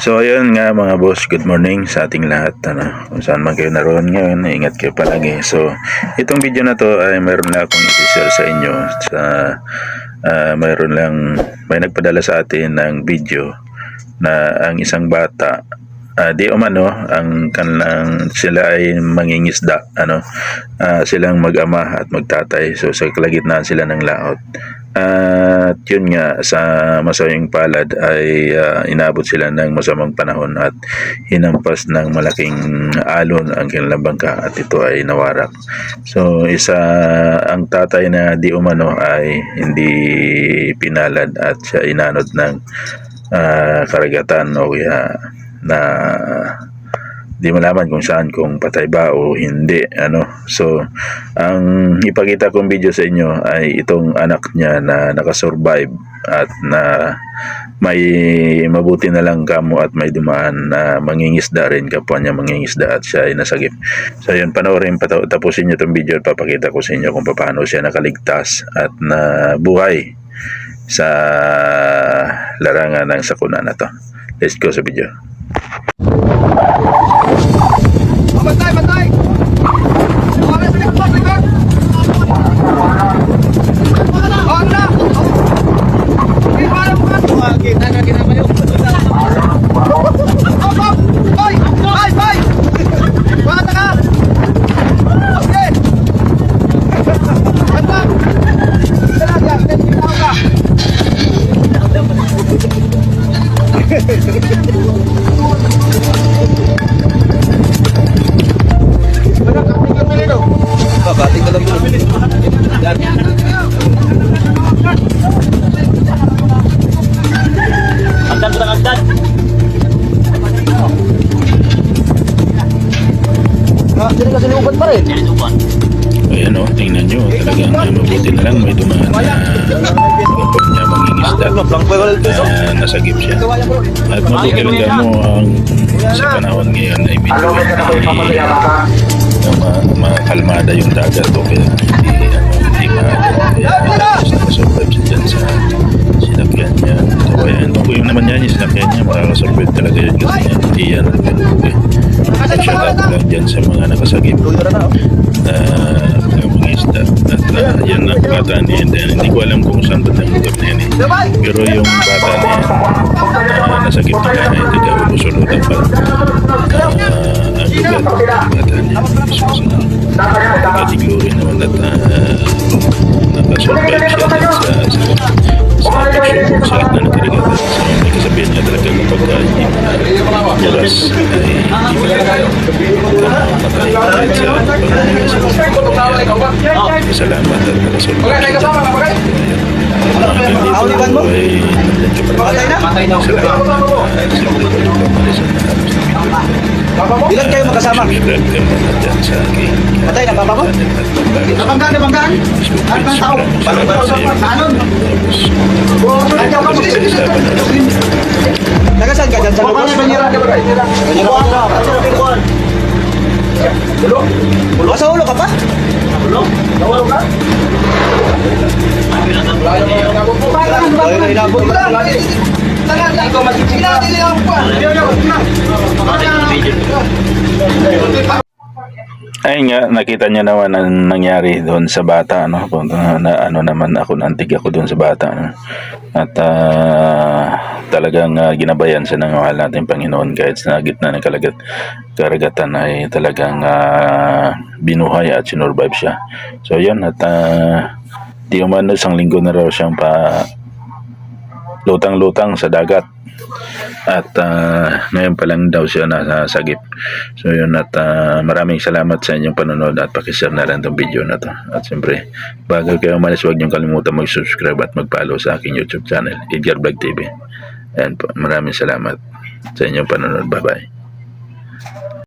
So ayun nga mga boss, good morning sa ating lahat. Ano, kung saan man kayo naroon ngayon, ingat kayo palagi. So itong video na to ay mayroon lang akong i-share sa inyo. Sa, ah, mayroon lang, may nagpadala sa atin ng video na ang isang bata ah, di umano ang kanilang sila ay mangingisda ano ah, silang mag-ama at magtatay so sa kalagitnaan sila ng laot at yun nga sa masayang palad ay ah, inabot sila ng masamang panahon at hinampas ng malaking alon ang kanilang bangka at ito ay nawarak. So isa ang tatay na di umano ay hindi pinalad at siya inanod ng ah, karagatan o kaya na di malaman kung saan kung patay ba o hindi ano. So ang ipakita kong video sa inyo ay itong anak niya na nakasurvive at na may mabuti na lang kamo at may dumaan na mangingisda rin kapwa niya mangingisda at siya ay nasagip so yun panoorin tapusin niyo itong video at papakita ko sa inyo kung paano siya nakaligtas at nabuhay sa larangan ng sakuna na to. Let's go sa video Bantay, bantay! Oras na, boss, record! On na! Hindi pa alam ka! Ginama niyo. Hop, hop! Hoy! Hoy, hoy! Bata ka! Okay! Banta! Ka! Rin. Sinuban. Ayan o, tingnan nyo. Talagang uh, mabuti na lang may dumaan na kapag niya mangingisda. Wala ito. na nasagip siya. At mabuti talaga mo ang sa panahon ngayon ay medyo hindi na ma- makalmada yung dagat o kaya hindi, dyan sa mga nakasagip na mga isda. At uh, yan ang bata niya. And then, hindi ko alam kung saan ba ang lugar na yan eh. Pero yung bata na yan, uh, nasa gitna na ay taga Ubusulutan pa. Uh, ang lugar ng bata niya. So, sa katiguri naman at uh, nakasurvive siya dyan sa, sa, sa addiction sa na nakarigatan. So, may kasabihan niya talaga kapag uh, hindi oras ay hindi magkakayo. Matay kahit sa pagkakas sa Salamat at nakasurvive Okay, tayo ka, okay? Hanggang dito Auliban mo? Patay na? Patay na. Na video. Ilan kayo magkasama? Patay na, papa mo? Nabanggaan, nabanggaan? Ano bang tao? Ayaw ka mo. sa panonood. Taga ka dyan sa lupas? Ka ba? Sa ulo ka pa? Ka? Na. Hindi lang pa. Ayun nga, nakita niya naman ang nangyari doon sa bata, no? Kung, uh, na, ano naman ako, nantig ako doon sa bata, no? At ah, talagang ah, ginabayan sa ng mahal natin Panginoon kahit sa gitna ng kalagat, karagatan ay talagang ah, binuhay at sinurvive siya. So yun, at uh, di umano isang linggo na raw siyang pa lutang-lutang sa dagat. At ah, ngayon pa lang daw siya nasasagip. So yun at ah, maraming salamat sa inyong panonood at pakishare na rin itong video na to. At siyempre, bago kayo umalis, huwag niyong kalimutan mag-subscribe at mag-follow sa aking YouTube channel, Edgar Vlog TV. Ayan po, maraming salamat sa inyong panonood. Bye-bye.